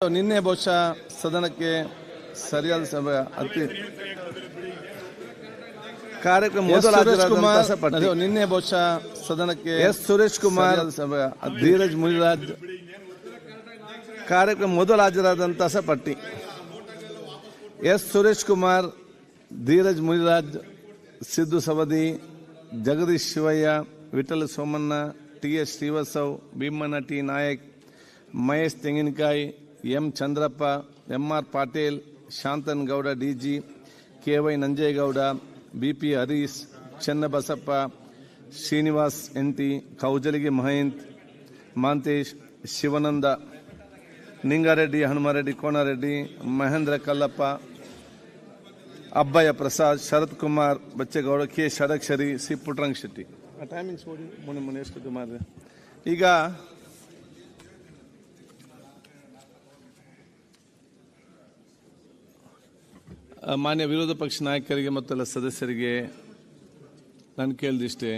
ನಿನ್ನೆ ಬಹುಶಃ ಸದನಕ್ಕೆ ಸರಿಯಾದ ಸಮಯ ಅತಿ ಕಾರ್ಯಕ್ರಮ. ನಿನ್ನೆ ಬಹುಶಃ ಸದನಕ್ಕೆ ಎಸ್ ಸುರೇಶ್ ಕುಮಾರ್ ಸಮಯ ಧೀರಜ್ ಮುನಿರಾಜ್ ಕಾರ್ಯಕ್ರಮ ಮೊದಲು ಹಾಜರಾದಂತಹ ಪಟ್ಟಿ S Suresh Kumar Dheeraj Muniraj Siddu Savadi Jagadish Shivayya Vittala Somanna T S Srivatsav Bheemanna T Nayak Mahesh Tenginakai M Chandrappa M R Patil Shantan Gowda DG K Y Nanjegowda B P Harish Chennabasappa Srinivas MT Kaujalagi Mahant Mantesh Shivanand Ningareddy Hanumareddy Konareddy Mahendra Kallappa Abbayya Prasad Sharath Kumar Bachegowda K Shadakshari C Puttarang Shetty timings ನೋಡಿ ಮುನೆ ಮುನೆ ಎಷ್ಟು ಕುಮಾರ್ ಈಗ ಮಾನ್ಯ ವಿರೋಧ ಪಕ್ಷ ನಾಯಕರಿಗೆ ಮತ್ತೆಲ್ಲ ಸದಸ್ಯರಿಗೆ ನಾನು ಕೇಳಿದಿಷ್ಟೇ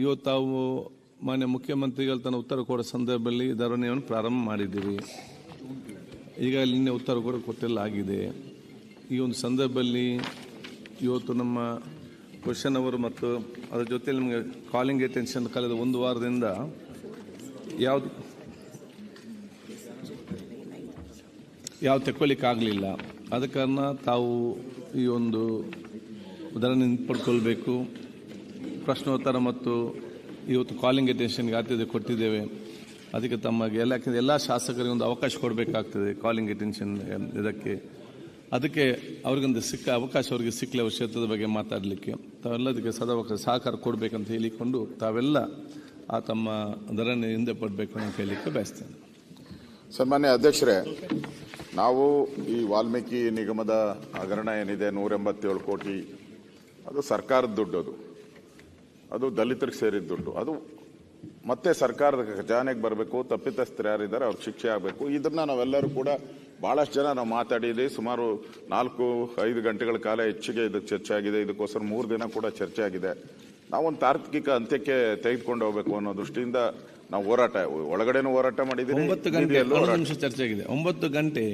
ಇವತ್ತು ತಾವು ಮಾನ್ಯ ಮುಖ್ಯಮಂತ್ರಿಗಳು ತನ್ನ ಉತ್ತರ ಕೊಡೋ ಸಂದರ್ಭದಲ್ಲಿ ಧರಣಿಯನ್ನು ಪ್ರಾರಂಭ ಮಾಡಿದ್ದೀವಿ ಈಗ ನಿನ್ನೆ ಉತ್ತರ ಕೂಡ ಕೊಟ್ಟೆಲ್ಲ ಆಗಿದೆ. ಈ ಒಂದು ಸಂದರ್ಭದಲ್ಲಿ ಇವತ್ತು ನಮ್ಮ ಕ್ವಶನ್ ಅವರು ಮತ್ತು ಅದರ ಜೊತೆಲಿ ನಿಮಗೆ ಕಾಲಿಂಗ್ ಅಟೆನ್ಷನ್ ಕಳೆದ ಒಂದು ವಾರದಿಂದ ಯಾವುದು ಯಾವ ತೆಕ್ಕೊಳ್ಳಿಕ್ಕಾಗಲಿಲ್ಲ. ಆದ ಕಾರಣ ತಾವು ಈ ಒಂದು ಉದಾಹರಣೆ ಪಡ್ಕೊಳ್ಬೇಕು ಪ್ರಶ್ನೋತ್ತರ ಮತ್ತು ಇವತ್ತು ಕಾಲಿಂಗ್ ಅಟೆನ್ಷನ್ಗೆ ಆದ್ಯತೆ ಕೊಟ್ಟಿದ್ದೇವೆ. ಅದಕ್ಕೆ ತಮಗೆ ಎಲ್ಲ ಎಲ್ಲ ಶಾಸಕರಿಗೆ ಒಂದು ಅವಕಾಶ ಕೊಡಬೇಕಾಗ್ತದೆ ಕಾಲಿಂಗ್ ಅಟೆನ್ಷನ್ ಇದಕ್ಕೆ. ಅದಕ್ಕೆ ಅವ್ರಿಗೊಂದು ಸಿಕ್ಕ ಅವಕಾಶ ಅವರಿಗೆ ಸಿಕ್ಕಲೆ ಅವ್ರ ಕ್ಷೇತ್ರದ ಬಗ್ಗೆ ಮಾತಾಡಲಿಕ್ಕೆ. ತಾವೆಲ್ಲದಕ್ಕೆ ಸದಾವಕಾಶ ಸಹಕಾರ ಕೊಡಬೇಕಂತ ಹೇಳಿಕೊಂಡು ತಾವೆಲ್ಲ ಆ ತಮ್ಮ ಧರಣಿ ಹಿಂದೆ ಪಡಬೇಕು ಅಂತ ಹೇಳಲಿಕ್ಕೆ ಬಯಸ್ತೇನೆ. ಸನ್ಮಾನ್ಯ ಅಧ್ಯಕ್ಷರೇ ನಾವು ಈ ವಾಲ್ಮೀಕಿ ನಿಗಮದ ಹಗರಣ ಏನಿದೆ ನೂರ ಎಂಬತ್ತೇಳು ಕೋಟಿ. ಅದು ಸರ್ಕಾರದ ದುಡ್ಡು ಅದು. ಅದು ದಲಿತರಿಗೆ ಸೇರಿದ ದುಡ್ಡು. ಅದು ಮತ್ತೆ ಸರ್ಕಾರದ ಖಜಾನೆಗೆ ಬರಬೇಕು ತಪ್ಪಿತಸ್ಥರು ಯಾರಿದ್ದಾರೆ ಅವ್ರಿಗೆ ಶಿಕ್ಷೆ ಆಗಬೇಕು. ಇದನ್ನು ನಾವೆಲ್ಲರೂ ಕೂಡ ಬಹಳಷ್ಟು ಜನ ನಾವು ಮಾತಾಡಿದ್ದೀವಿ ಸುಮಾರು ನಾಲ್ಕು, ಐದು ಗಂಟೆಗಳ ಕಾಲ ಹೆಚ್ಚಿಗೆ ಇದು ಚರ್ಚೆ ಆಗಿದೆ. ಇದಕ್ಕೋಸ್ಕರ ಮೂರು ದಿನ ಕೂಡ ಚರ್ಚೆ ಆಗಿದೆ. ನಾವೊಂದು ತಾರ್ಕಿಕ ಅಂತ್ಯಕ್ಕೆ ತೆಗೆದುಕೊಂಡು ಹೋಗಬೇಕು ಅನ್ನೋ ದೃಷ್ಟಿಯಿಂದ ನಾವು ಹೋರಾಟ ಒಳಗಡೆನೂ ಹೋರಾಟ ಮಾಡಿದ್ದೀವಿ ಒಂಬತ್ತು ಗಂಟೆ ಹನ್ನೊಂದು ನಿಮಿಷ ಚರ್ಚೆ ಆಗಿದೆ. ಒಂಬತ್ತು ಗಂಟೆ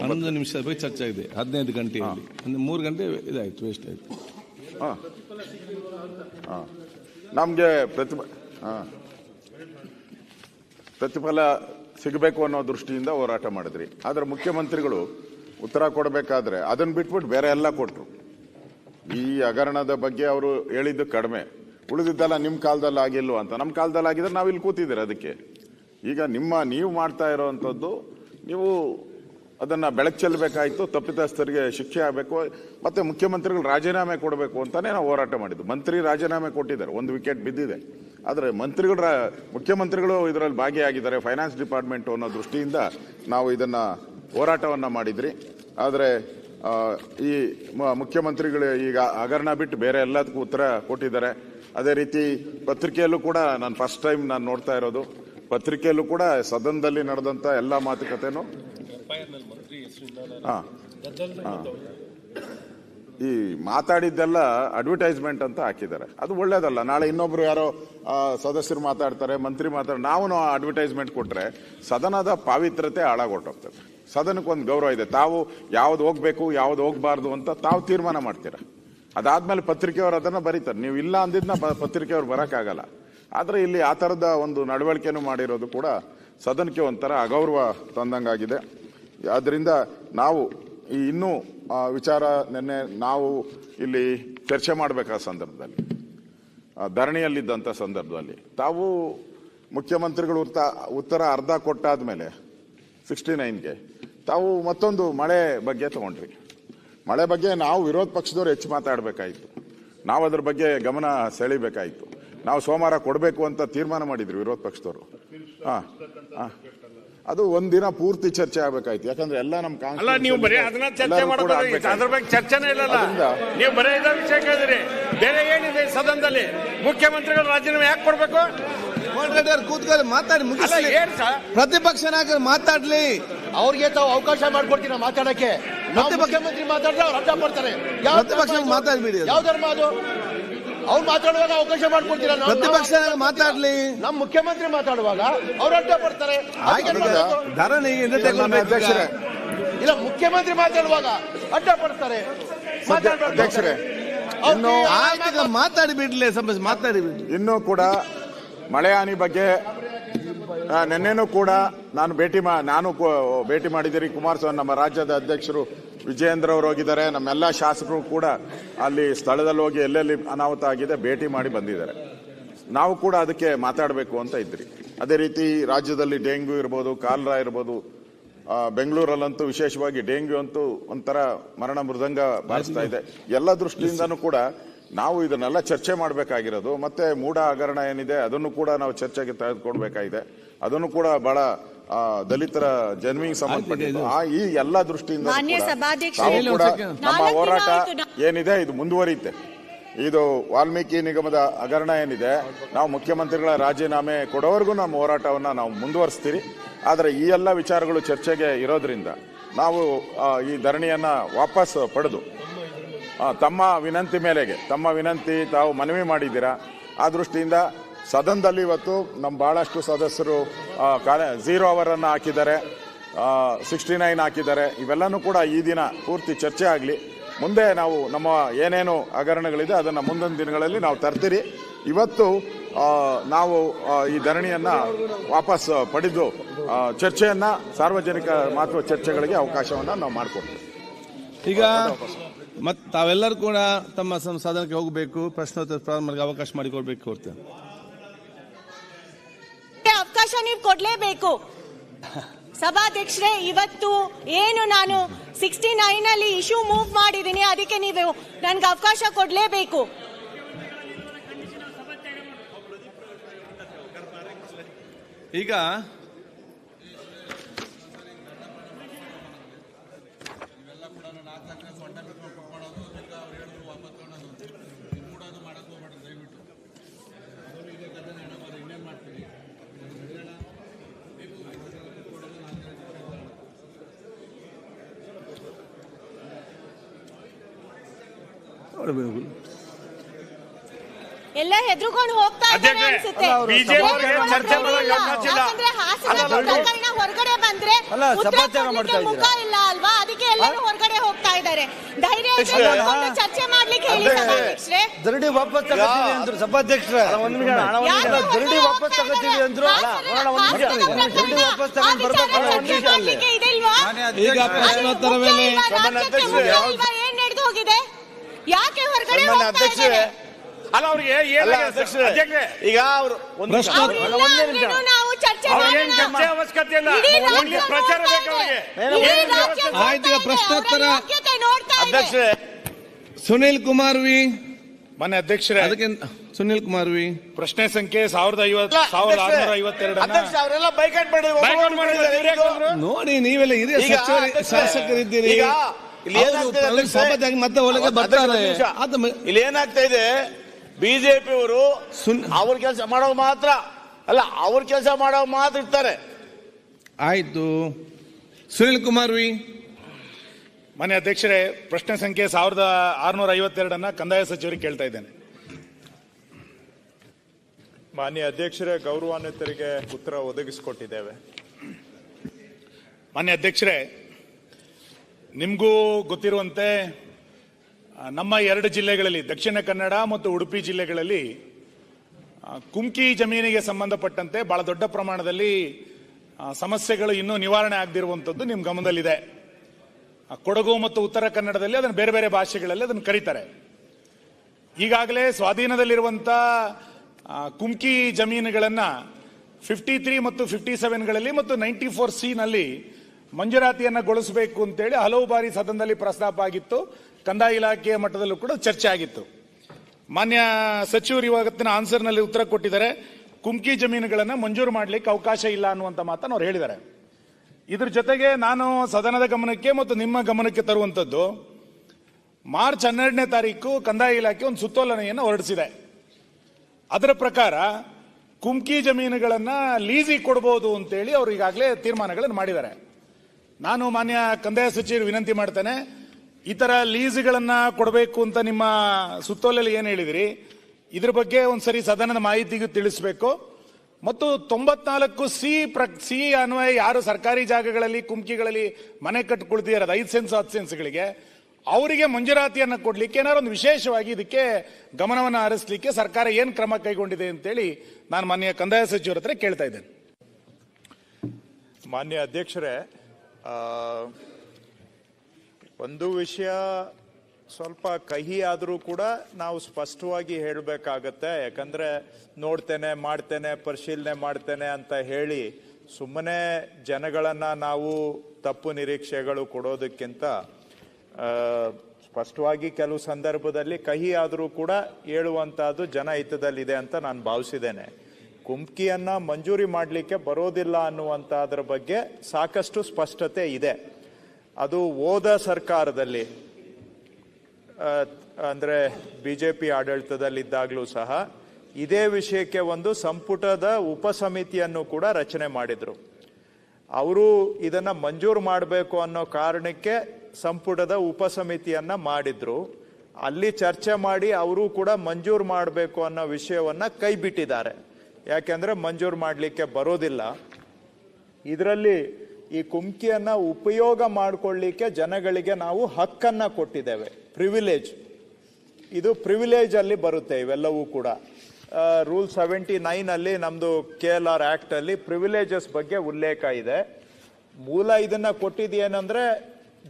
ಹನ್ನೊಂದು ನಿಮಿಷದ ಬಗ್ಗೆ ಚರ್ಚೆ ಆಗಿದೆ ಹದಿನೈದು ಗಂಟೆ ಅಂದ್ರೆ ಮೂರು ಗಂಟೆ ಇದಾಯ್ತು ವೇಸ್ಟ್ ಆಯ್ತು. ಹಾಂ. ಹಾ. ನಮಗೆ ಪ್ರತಿಭ ಹಾಂ. ಪ್ರತಿಫಲ ಸಿಗಬೇಕು ಅನ್ನೋ ದೃಷ್ಟಿಯಿಂದ ಹೋರಾಟ ಮಾಡಿದ್ರಿ. ಆದ್ರೆ ಮುಖ್ಯಮಂತ್ರಿಗಳು ಉತ್ತರ ಕೊಡಬೇಕಾದ್ರೆ ಅದನ್ನ ಬಿಟ್ಬಿಟ್ಟು ಬೇರೆ ಎಲ್ಲ ಕೊಟ್ಟರು ಈ ಹಗರಣದ ಬಗ್ಗೆ ಅವರು ಹೇಳಿದ್ದು ಕಡಿಮೆ. ಉಳಿದಿದ್ದೆಲ್ಲ ನಿಮ್ಮ ಕಾಲದಲ್ಲಿ ಆಗಿಲ್ವ ಅಂತ. ನಮ್ಮ ಕಾಲದಲ್ಲಿ ಆಗಿದ್ರೆ ನಾವು ಇಲ್ಲಿ ಕೂತಿದ್ದೀರಿ ಅದಕ್ಕೆ. ಈಗ ನಿಮ್ಮ ನೀವು ಮಾಡ್ತಾ ಇರೋವಂಥದ್ದು ನೀವು ಅದನ್ನು ಬೆಳಕು ಚೆಲ್ಲಬೇಕಾಯಿತು ತಪ್ಪಿತಸ್ಥರಿಗೆ ಶಿಕ್ಷೆ ಆಗಬೇಕು, ಮತ್ತು ಮುಖ್ಯಮಂತ್ರಿಗಳು ರಾಜೀನಾಮೆ ಕೊಡಬೇಕು ಅಂತಲೇ ನಾವು ಹೋರಾಟ ಮಾಡಿದ್ದು. ಮಂತ್ರಿ ರಾಜೀನಾಮೆ ಕೊಟ್ಟಿದ್ದಾರೆ, ಒಂದು ವಿಕೆಟ್ ಬಿದ್ದಿದೆ. ಆದರೆ ಮಂತ್ರಿಗಳ ಮುಖ್ಯಮಂತ್ರಿಗಳು ಇದರಲ್ಲಿ ಭಾಗಿಯಾಗಿದ್ದಾರೆ, ಫೈನಾನ್ಸ್ ಡಿಪಾರ್ಟ್ಮೆಂಟ್ ಅನ್ನೋ ದೃಷ್ಟಿಯಿಂದ ನಾವು ಇದನ್ನು ಹೋರಾಟವನ್ನು ಮಾಡಿದ್ರಿ. ಆದರೆ ಈ ಮುಖ್ಯಮಂತ್ರಿಗಳು ಈಗ ಹಗರಣ ಬಿಟ್ಟು ಬೇರೆ ಎಲ್ಲದಕ್ಕೂ ಉತ್ತರ ಕೊಟ್ಟಿದ್ದಾರೆ. ಅದೇ ರೀತಿ ಪತ್ರಿಕೆಯಲ್ಲೂ ಕೂಡ ನಾನು ಫಸ್ಟ್ ಟೈಮ್ ನಾನು ನೋಡ್ತಾ ಇರೋದು. ಪತ್ರಿಕೆಯಲ್ಲೂ ಕೂಡ ಸದನದಲ್ಲಿ ನಡೆದಂತ ಎಲ್ಲ ಮಾತುಕತೆನೂ ಹಾಂ. ಈ ಮಾತಾಡಿದ್ದೆಲ್ಲ ಅಡ್ವರ್ಟೈಸ್ಮೆಂಟ್ ಅಂತ ಹಾಕಿದ್ದಾರೆ. ಅದು ಒಳ್ಳೇದಲ್ಲ. ನಾಳೆ ಇನ್ನೊಬ್ರು ಯಾರೋ ಸದಸ್ಯರು ಮಾತಾಡ್ತಾರೆ, ಮಂತ್ರಿ ಮಾತಾಡ ನಾವು ಅಡ್ವರ್ಟೈಸ್ಮೆಂಟ್ ಕೊಟ್ರೆ ಸದನದ ಪಾವಿತ್ರತೆ ಹಾಳಾಗೊಟ್ಟೋಗ್ತದೆ ಸದನಕ್ಕೆ ಒಂದು ಗೌರವ ಇದೆ. ತಾವು ಯಾವ್ದು ಹೋಗ್ಬೇಕು, ಯಾವ್ದು ಹೋಗ್ಬಾರ್ದು ಅಂತ ತಾವು ತೀರ್ಮಾನ ಮಾಡ್ತೀರಾ? ಅದಾದ್ಮೇಲೆ ಪತ್ರಿಕೆಯವರು ಅದನ್ನ ಬರೀತಾರೆ. ನೀವು ಇಲ್ಲ ಅಂದಿದ್ನ ಪತ್ರಿಕೆಯವರು ಆಗಲ್ಲ ಆದರೆ ಇಲ್ಲಿ ಆ ತರದ ಒಂದು ನಡವಳಿಕೆನೂ ಮಾಡಿರೋದು ಕೂಡ ಸದನಕ್ಕೆ ಒಂಥರ ಅಗೌರವ ತಂದಂಗಾಗಿದೆ. ಆದ್ರಿಂದ ನಾವು ಈ ಇನ್ನೂ ವಿಚಾರ ನಿನ್ನೆ ನಾವು ಇಲ್ಲಿ ಚರ್ಚೆ ಮಾಡಬೇಕಾದ ಸಂದರ್ಭದಲ್ಲಿ ಧರಣಿಯಲ್ಲಿದ್ದಂಥ ಸಂದರ್ಭದಲ್ಲಿ ತಾವು ಮುಖ್ಯಮಂತ್ರಿಗಳು ಉತ್ತ- ಉತ್ತರ ಅರ್ಧ ಕೊಟ್ಟಾದ ಮೇಲೆ ಸಿಕ್ಸ್ಟಿ ನೈನ್ಗೆ ತಾವು ಮತ್ತೊಂದು ಮಳೆ ಬಗ್ಗೆ ತಗೊಂಡ್ರಿ. ಮಳೆ ಬಗ್ಗೆ ನಾವು ವಿರೋಧ ಪಕ್ಷದವ್ರು ಹೆಚ್ಚು ಮಾತಾಡಬೇಕಾಯಿತು. ನಾವು ಅದ್ರ ಬಗ್ಗೆ ಗಮನ ಸೆಳಿಬೇಕಾಯಿತು. ನಾವು ಸೋಮವಾರ ಕೊಡಬೇಕು ಅಂತ ತೀರ್ಮಾನ ಮಾಡಿದ್ರು ವಿರೋಧ ಪಕ್ಷದವರು. ಹಾ ಹಾಂ. ಅದು ಒಂದಿನ ಪೂರ್ತಿ ಚರ್ಚೆ ಆಗ್ಬೇಕಾಯ್ತು. ಯಾಕಂದ್ರೆ ಎಲ್ಲ ನಮ್ಮ ಕಾಂಗ್ರೆಸ್ ನೀವು ಬರೀ ಅದನ್ನ ಚರ್ಚೆ ಅದ್ರ ಬಗ್ಗೆ ಚರ್ಚೆನೇ ಇಲ್ಲಲ್ಲ. ನೀವು ಬರೀ ಇದ ವಿಷಯ ಕೇಳಿದ್ರಿ. ಬೇರೆ ಏನಿದೆ ಸದನದಲ್ಲಿ? ಮುಖ್ಯಮಂತ್ರಿಗಳು ರಾಜೀನಾಮೆ ಯಾಕೆ ಕೊಡ್ಬೇಕು? ಕೂತ್ಕೊಳ್ಳಿ ಮಾತಾಡಿ ಅಲ್ಲ ಮುಗಿಸ್ಲಿ ಏನ್ ಸರ್? ಪ್ರತಿಪಕ್ಷ ನಾಯಕರು ಮಾತಾಡ್ಲಿ. ಅವ್ರಿಗೆ ತಾವು ಅವಕಾಶ ಮಾಡ್ಕೊಡ್ತೀನಿ ಮಾತಾಡಕ್ಕೆ? ಪ್ರತಿಪಕ್ಷ- ಮುಖ್ಯಮಂತ್ರಿ ಮಾತಾಡಿದ್ರೆ ಅವ್ರು ಅರ್ಥ ಮಾಡ್ತಾರೆ. ಯಾವ ಪ್ರತಿಪಕ್ಷ? ಮಾತಾಡ್ಬಿಡಿ ಯಾವ ಧರ್ಮ ಅದು ಅವ್ರು ಮಾತಾಡುವಾಗ ಅವಕಾಶ ಮಾಡ್ಕೊಡ್ತೀರಾ ನಾವು- ಪ್ರತಿಪಕ್ಷ ಮಾತಾಡ್ಲಿ. ನಮ್ಮ ಮುಖ್ಯಮಂತ್ರಿ ಮಾತಾಡುವಾಗ ಅವ್ರು ಅಡ್ಡ ಪಡ್ತಾರೆ ಮಾನ್ಯ ಅಧ್ಯಕ್ಷರೇ. ಇಲ್ಲ ಮುಖ್ಯಮಂತ್ರಿ ಮಾತಾಡುವಾಗ ಅಡ್ಡ ಪಡ್ತಾರೆ. ಅಧ್ಯಕ್ಷರೇ ಇನ್ನು ಮಾತಾಡಿ ಬಿಡ್ಲಿ ಸಮಸ್ಯೆ ಮಾತಾಡಿ ಇನ್ನೂ ಕೂಡ ಮಳೆ ಹಾನಿ ಬಗ್ಗೆ ನೆನ್ನೆನೂ ಕೂಡ ನಾನು ಭೇಟಿ ಮಾ ನಾನು ಕೂ- ಭೇಟಿ ಮಾಡಿದ್ದೀರಿ ಕುಮಾರಸ್ವಾಮಿ ನಮ್ಮ ರಾಜ್ಯದ ಅಧ್ಯಕ್ಷರು. ವಿಜಯೇಂದ್ರ ಅವರು ಹೋಗಿದ್ದಾರೆ. ನಮ್ಮೆಲ್ಲ ಶಾಸಕರು ಕೂಡ ಅಲ್ಲಿ ಸ್ಥಳದಲ್ಲಿ ಹೋಗಿ ಎಲ್ಲೆಲ್ಲಿ ಅನಾಹುತ ಆಗಿದೆ ಭೇಟಿ ಮಾಡಿ ಬಂದಿದ್ದಾರೆ. ನಾವು ಕೂಡ ಅದಕ್ಕೆ ಮಾತಾಡಬೇಕು ಅಂತ ಇದ್ರಿ. ಅದೇ ರೀತಿ ರಾಜ್ಯದಲ್ಲಿ ಡೆಂಗ್ಯೂ ಇರ್ಬೋದು, ಕಾಲರಾ ಇರ್ಬೋದು ಬೆಂಗಳೂರಲ್ಲಂತೂ ವಿಶೇಷವಾಗಿ ಡೆಂಗ್ಯೂ ಅಂತೂ ಒಂಥರ ಮರಣ ಮೃದಂಗ ಬಾರಿಸ್ತಾ ಇದೆ. ಎಲ್ಲ ದೃಷ್ಟಿಯಿಂದನೂ ಕೂಡ ನಾವು ಇದನ್ನೆಲ್ಲ ಚರ್ಚೆ ಮಾಡಬೇಕಾಗಿರೋದು. ಮತ್ತೆ ಮೂಢ ಹಗರಣ ಏನಿದೆ ಅದನ್ನು ಕೂಡ ನಾವು ಚರ್ಚೆಗೆ ತೆಗೆದುಕೊಳ್ಬೇಕಾಗಿದೆ. ಅದನ್ನು ಕೂಡ ಬಹಳ ಆ, ದಲಿತರ ಜನ್ಮಿಗೆ ಸಂಬಂಧಪಟ್ಟಿದ್ದು. ಆ ಈ ಎಲ್ಲ ದೃಷ್ಟಿಯಿಂದ ನಾವು ಕೂಡ ನಮ್ಮ ಹೋರಾಟ ಏನಿದೆ ಇದು ಮುಂದುವರಿಯುತ್ತೆ. ಇದು ವಾಲ್ಮೀಕಿ ನಿಗಮದ ಹಗರಣ ಏನಿದೆ ನಾವು ಮುಖ್ಯಮಂತ್ರಿಗಳ ರಾಜೀನಾಮೆ ಕೊಡೋವರೆಗೂ ನಮ್ಮ ಹೋರಾಟವನ್ನು ನಾವು ಮುಂದುವರಿಸ್ತೀರಿ. ಆದರೆ ಈ ಎಲ್ಲ ವಿಚಾರಗಳು ಚರ್ಚೆಗೆ ಇರೋದ್ರಿಂದ ನಾವು ಈ ಧರಣಿಯನ್ನು ವಾಪಸ್ ಪಡೆದು ತಮ್ಮ ವಿನಂತಿ ಮೇಲೆಗೆ ತಮ್ಮ ವಿನಂತಿ ತಾವು ಮನವಿ ಮಾಡಿದ್ದೀರಾ ಆ ದೃಷ್ಟಿಯಿಂದ ಸದನದಲ್ಲಿ ಇವತ್ತು ನಮ್ಮ ಭಾಳಷ್ಟು ಸದಸ್ಯರು ಕಾರ್ಯ ಝೀರೋ ಅವರನ್ನು ಹಾಕಿದ್ದಾರೆ ಸಿಕ್ಸ್ಟಿ ನೈನ್ ಹಾಕಿದ್ದಾರೆ. ಇವೆಲ್ಲನೂ ಕೂಡ ಈ ದಿನ ಪೂರ್ತಿ ಚರ್ಚೆ ಆಗಲಿ. ಮುಂದೆ ನಾವು ನಮ್ಮ ಏನೇನು ಹಗರಣಗಳಿದೆ ಅದನ್ನು ಮುಂದಿನ ದಿನಗಳಲ್ಲಿ ನಾವು ತರ್ತೀರಿ. ಇವತ್ತು ನಾವು ಈ ಧರಣಿಯನ್ನ ವಾಪಸ್ ಪಡೆದು ಚರ್ಚೆಯನ್ನು, ಸಾರ್ವಜನಿಕ ಮಹತ್ವ ಚರ್ಚೆಗಳಿಗೆ ಅವಕಾಶವನ್ನ ನಾವು ಮಾಡಿಕೊಡ್ತೀವಿ. ಈಗ ಮತ್ತೆ ತಾವೆಲ್ಲರೂ ಕೂಡ ತಮ್ಮ ಸದನಕ್ಕೆ ಹೋಗಬೇಕು, ಪ್ರಶ್ನೋತ್ತರ ಪ್ರಾರಂಭಕ್ಕೆ ಅವಕಾಶ ಮಾಡಿಕೊಡ್ಬೇಕು ಕೊಡ್ತೇನೆ ಅವಕಾಶ ನೀವು ಕೊಡ್ಲೇಬೇಕು. ಸಭಾಧ್ಯಕ್ಷರೇ, ಇವತ್ತು ಏನು ನಾನು ಸಿಕ್ಸ್ಟಿ ನೈನ್ ಅಲ್ಲಿ ಇಶ್ಯೂ ಮೂವ್ ಮಾಡಿದೀನಿ ಅದಕ್ಕೆ ನೀವು ನನ್ಗೆ ಅವಕಾಶ ಕೊಡ್ಲೇಬೇಕು. ಈಗ ಎಲ್ಲ ಹೆದರ್ಕೊಂಡು ಹೋಗ್ತಾ ಇದ್ದಾರೆ ಅಧ್ಯಕ್ಷರೇ, ಅನ್ಸುತ್ತೆ ಅಲ್ಲ, ಅವ್ರು ಬಿಜೆಪಿ ಅವ್ರಿಗೆ ಹೆದ್ರುಕೊಳ್ಳೋ ಚರ್ಚೆ ಪ್ರಶ್ನೆ ಮಾಡೋ ಇಲ್ಲ. ಅವಕಾಶ ಇಲ್ಲ. ಯಾಕಂದ್ರೆ ಹಾಸನ ಅಲ್ಲ, ಅಲ್ಲ, ಪ್ರಕರಣ ಹೊರಗಡೆ ಬಂದ್ರೆ ಮುಖ ಇಲ್ಲ ಅಲ್ವಾ? ಅದಕ್ಕೆ ಎಲ್ಲರೂ ಹೊರಗಡೆ ಹೋಗ್ತಾ ಇದ್ದಾರೆ. ಧೈರ್ಯ ಚರ್ಚೆ ಮಾಡ್ಲಿಕ್ಕೆ ಹೇಳಿ ಸಭಾಧ್ಯಕ್ಷರೇ. ಧರಣಿ ವಾಪಸ್ ತಗೋತೀವಿ ಅಂದ್ರು ಸಭಾಧ್ಯಕ್ಷರ. ಒಂದು ಧರಣಿ ಹೊರಗಡೆ ವಾಪಸ್ ತಗೋತೀವಿ? ಅಂದ್ರು ನಿಮಿಷ. ಧರಣಿ ವಾಪಸ್ ತಗೊಂಡ್ ಬರ್ಬೇಕಲ್ಲ, ಒಂದ್ ನಿಮಿಷ. ಅಲ್ಲಿ. ಈಗ ಪ್ರಶ್ನೋತ್ತರ ವೇಳೆ? ಏನ್ ನಡೆದು ಹೋಗಿದೆ? ಯಾಕೆ ಹೊರಗಡೆ ಅಧ್ಯಕ್ಷ ಹೋಗ್ತಾ ಇದ್ದಾರೆ? ಅಲ್ಲ ಅವ್ರಿಗೆ ಈಗ ಅವರು ಒಂದು ನಿಮಿಷ. ಪ್ರಶ್ನೆ- ಒಂದೇ ನಿಮಿಷ. ನಾವು ಚರ್ಚೆ ಮಾಡೋಣ. ಚರ್ಚೆ ಅವಶ್ಯಕತೆ ಇಲ್ಲ ಪ್ರಚಾರ ಆಯ್ತು. ಪ್ರಶ್ನೋತ್ತರ. ಅಧ್ಯಕ್ಷರೇ. ಸುನಿಲ್ ಕುಮಾರ್ ವಿ ಮನೆ ಅಧ್ಯಕ್ಷರೇ. ಅದಕ್ಕೆ ಸುನಿಲ್ ಕುಮಾರ್ ವಿ ಪ್ರಶ್ನೆ ಸಂಖ್ಯೆ ಸಾವಿರದ ಐವತ್ತು ಸಾವಿರದ ಅಧ್ಯಕ್ಷರೇ, ಆರುನೂರ ಐವತ್ತೆರಡು? ನೋಡಿ ನೀವೆಲ್ಲ ಹಿರಿಯ ಈಗ ಸಚಿವರು ಶಾಸಕರಿದ್ದೀರಿ. ಇಲ್ಲಿ ಏನಾಗ್ತಾ ಇದೆ? ಬಿಜೆಪಿ ಅವರು ಸುನ್- ಅವ್ರ ಕೆಲಸ ಮಾಡೋ ಮಾತ್ರ. ಅಲ್ಲ ಅವ್ರ ಕೆಲಸ ಮಾಡೋ ಮಾತ್ರ ಇರ್ತಾರೆ. ಆಯ್ತು. ಸುನಿಲ್ ಕುಮಾರ್ ವಿ. ಮನೆ ಅಧ್ಯಕ್ಷರೇ ಪ್ರಶ್ನೆ ಸಂಖ್ಯೆ ಸಾವಿರದ ಆರುನೂರ ಐವತ್ತೆರಡನ್ನ ಕಂದಾಯ ಸಚಿವರಿಗೆ ಕೇಳ್ತಾ ಇದ್ದೇನೆ. ಮಾನ್ಯ ಅಧ್ಯಕ್ಷರೇ ಗೌರವಾನ್ವಿತರಿಗೆ ಉತ್ತರ ಒದಗಿಸಿಕೊಟ್ಟಿದ್ದೇವೆ. ಮಾನ್ಯ ಅಧ್ಯಕ್ಷರೇ ನಿಮಗೂ ಗೊತ್ತಿರುವಂತೆ ನಮ್ಮ ಎರಡು ಜಿಲ್ಲೆಗಳಲ್ಲಿ, ದಕ್ಷಿಣ ಕನ್ನಡ ಮತ್ತು ಉಡುಪಿ ಜಿಲ್ಲೆಗಳಲ್ಲಿ ಕುಂಕಿ ಜಮೀನಿಗೆ ಸಂಬಂಧಪಟ್ಟಂತೆ ಬಹಳ ದೊಡ್ಡ ಪ್ರಮಾಣದಲ್ಲಿ ಸಮಸ್ಯೆಗಳು ಇನ್ನೂ ನಿವಾರಣೆ ಆಗದಿರುವಂಥದ್ದು ನಿಮ್ಮ ಗಮನದಲ್ಲಿದೆ. ಕೊಡಗು ಮತ್ತು ಉತ್ತರ ಕನ್ನಡದಲ್ಲಿ ಅದನ್ನು ಬೇರೆ ಬೇರೆ ಭಾಷೆಗಳಲ್ಲಿ ಅದನ್ನು ಕರೀತಾರೆ. ಈಗಾಗಲೇ ಸ್ವಾಧೀನದಲ್ಲಿರುವಂಥ ಕುಂಕಿ ಜಮೀನುಗಳನ್ನ ಫಿಫ್ಟಿ ತ್ರೀ ಮತ್ತು ಫಿಫ್ಟಿ ಸೆವೆನ್ಗಳಲ್ಲಿ ಮತ್ತು ನೈಂಟಿ ಫೋರ್ ಸಿ ನಲ್ಲಿ ಮಂಜೂರಾತಿಯನ್ನ ಗೊಳಿಸಬೇಕು ಅಂತೇಳಿ ಹಲವು ಬಾರಿ ಸದನದಲ್ಲಿ ಪ್ರಸ್ತಾಪ ಆಗಿತ್ತು. ಕಂದಾಯ ಇಲಾಖೆಯ ಮಟ್ಟದಲ್ಲೂ ಕೂಡ ಚರ್ಚೆ ಆಗಿತ್ತು. ಮಾನ್ಯ ಸಚಿವರು ಇವಾಗತ್ತಿನ ಆನ್ಸರ್ನಲ್ಲಿ ಉತ್ತರ ಕೊಟ್ಟಿದ್ದಾರೆ. ಕುಂಕಿ ಜಮೀನುಗಳನ್ನು ಮಂಜೂರು ಮಾಡಲಿಕ್ಕೆ ಅವಕಾಶ ಇಲ್ಲ ಅನ್ನುವಂಥ ಮಾತನ್ನು ಅವ್ರು ಹೇಳಿದ್ದಾರೆ. ಇದ್ರ ಜೊತೆಗೆ ನಾನು ಸದನದ ಗಮನಕ್ಕೆ ಮತ್ತು ನಿಮ್ಮ ಗಮನಕ್ಕೆ ತರುವಂಥದ್ದು, ಮಾರ್ಚ್ ಹನ್ನೆರಡನೇ ತಾರೀಕು ಕಂದಾಯ ಇಲಾಖೆ ಒಂದು ಸುತ್ತೋಲನೆಯನ್ನು ಹೊರಡಿಸಿದೆ. ಅದರ ಪ್ರಕಾರ ಕುಮ್ಕಿ ಜಮೀನುಗಳನ್ನು ಲೀಸಿಗೆ ಕೊಡಬಹುದು ಅಂತೇಳಿ ಅವರು ಈಗಾಗಲೇ ತೀರ್ಮಾನಗಳನ್ನು ಮಾಡಿದ್ದಾರೆ. ನಾನು ಮಾನ್ಯ ಕಂದಾಯ ಸಚಿವರು ವಿನಂತಿ ಮಾಡ್ತೇನೆ, ಈ ಥರ ಲೀಸ್ಗಳನ್ನ ಕೊಡಬೇಕು ಅಂತ ನಿಮ್ಮ ಸುತ್ತೋಲೆಯಲ್ಲಿ ಏನು ಹೇಳಿದಿರಿ? ಇದ್ರ ಬಗ್ಗೆ ಒಂದ್ಸರಿ ಸದನದ ಮಾಹಿತಿಗೂ ತಿಳಿಸಬೇಕು. ಮತ್ತು ತೊಂಬತ್ನಾಲ್ಕು ಸಿ ಪ್ರ, ಸಿ ಅನ್ವಯ ಯಾರು ಸರ್ಕಾರಿ ಜಾಗಗಳಲ್ಲಿ ಕುಮ್ಕಿಗಳಲ್ಲಿ ಮನೆ ಕಟ್ಕೊಳ್ತಿದ್ದಾರೆ ಐದು ಸೆನ್ಸ್, ಹತ್ತು ಸೆನ್ಸ್ಗಳಿಗೆ, ಅವರಿಗೆ ಮಂಜೂರಾತಿಯನ್ನು ಕೊಡಲಿಕ್ಕೆ ಏನಾದ್ರು ಒಂದು ವಿಶೇಷವಾಗಿ ಇದಕ್ಕೆ ಗಮನವನ್ನು ಹರಿಸಲಿಕ್ಕೆ ಸರ್ಕಾರ ಏನು ಕ್ರಮ ಕೈಗೊಂಡಿದೆ ಅಂತೇಳಿ ನಾನು ಮಾನ್ಯ ಕಂದಾಯ ಸಚಿವರ ಹತ್ರ ಕೇಳ್ತಾ ಇದ್ದೇನೆ. ಮಾನ್ಯ ಅಧ್ಯಕ್ಷರೇ ಒಂದು ವಿಷಯ ಸ್ವಲ್ಪ ಕಹಿ ಆದರೂ ಕೂಡ ನಾವು ಸ್ಪಷ್ಟವಾಗಿ ಹೇಳಬೇಕಾಗತ್ತೆ. ಯಾಕಂದರೆ ನೋಡ್ತೇನೆ, ಮಾಡ್ತೇನೆ, ಪರಿಶೀಲನೆ ಮಾಡ್ತೇನೆ ಅಂತ ಹೇಳಿ ಸುಮ್ಮನೆ ಜನಗಳನ್ನು ನಾವು ತಪ್ಪು ನಿರೀಕ್ಷೆಗಳು ಕೊಡೋದಕ್ಕಿಂತ ಸ್ಪಷ್ಟವಾಗಿ ಕೆಲವು ಸಂದರ್ಭದಲ್ಲಿ ಕಹಿ ಆದರೂ ಕೂಡ ಹೇಳುವಂಥದ್ದು ಜನ ಹಿತದಲ್ಲಿದೆ ಅಂತ ನಾನು ಭಾವಿಸಿದ್ದೇನೆ. ಕುಮ್ಕಿಯನ್ನ ಮಂಜೂರಿ ಮಾಡಲಿಕ್ಕೆ ಬರೋದಿಲ್ಲ ಅನ್ನುವಂಥದ್ರ ಬಗ್ಗೆ ಸಾಕಷ್ಟು ಸ್ಪಷ್ಟತೆ ಇದೆ. ಅದು ಹೋದ ಸರ್ಕಾರದಲ್ಲಿ ಅಂದ್ರೆ ಬಿಜೆಪಿ ಆಡಳಿತದಲ್ಲಿದ್ದಾಗಲೂ ಸಹ ಇದೇ ವಿಷಯಕ್ಕೆ ಒಂದು ಸಂಪುಟದ ಉಪಸಮಿತಿಯನ್ನು ಕೂಡ ರಚನೆ ಮಾಡಿದ್ರು. ಅವರು ಇದನ್ನ ಮಂಜೂರು ಮಾಡಬೇಕು ಅನ್ನೋ ಕಾರಣಕ್ಕೆ ಸಂಪುಟದ ಉಪಸಮಿತಿಯನ್ನ ಮಾಡಿದ್ರು. ಅಲ್ಲಿ ಚರ್ಚೆ ಮಾಡಿ ಅವರು ಕೂಡ ಮಂಜೂರು ಮಾಡಬೇಕು ಅನ್ನೋ ವಿಷಯವನ್ನ ಕೈ ಬಿಟ್ಟಿದ್ದಾರೆ ಯಾಕೆಂದ್ರೆ ಮಂಜೂರು ಮಾಡಲಿಕ್ಕೆ ಬರೋದಿಲ್ಲ. ಇದರಲ್ಲಿ ಈ ಕುಮ್ಕಿಯನ್ನ ಉಪಯೋಗ ಮಾಡಿಕೊಳ್ಳಿಕ್ಕೆ ಜನಗಳಿಗೆ ನಾವು ಹಕ್ಕನ್ನ ಕೊಟ್ಟಿದ್ದೇವೆ. ಪ್ರಿವಿಲೇಜ್ ಇದು ಪ್ರಿವಿಲೇಜ್ ಅಲ್ಲಿ ಬರುತ್ತೆ ಇವೆಲ್ಲವೂ ಕೂಡ. ರೂಲ್ ಸೆವೆಂಟಿ ಅಲ್ಲಿ ನಮ್ದು ಕೆ ಎಲ್ ಆರ್ ಆಕ್ಟ್ ಅಲ್ಲಿ ಪ್ರಿವಿಲೇಜಸ್ ಬಗ್ಗೆ ಉಲ್ಲೇಖ ಇದೆ. ಮೂಲ ಇದನ್ನ ಕೊಟ್ಟಿದ್ದೇನೆಂದ್ರೆ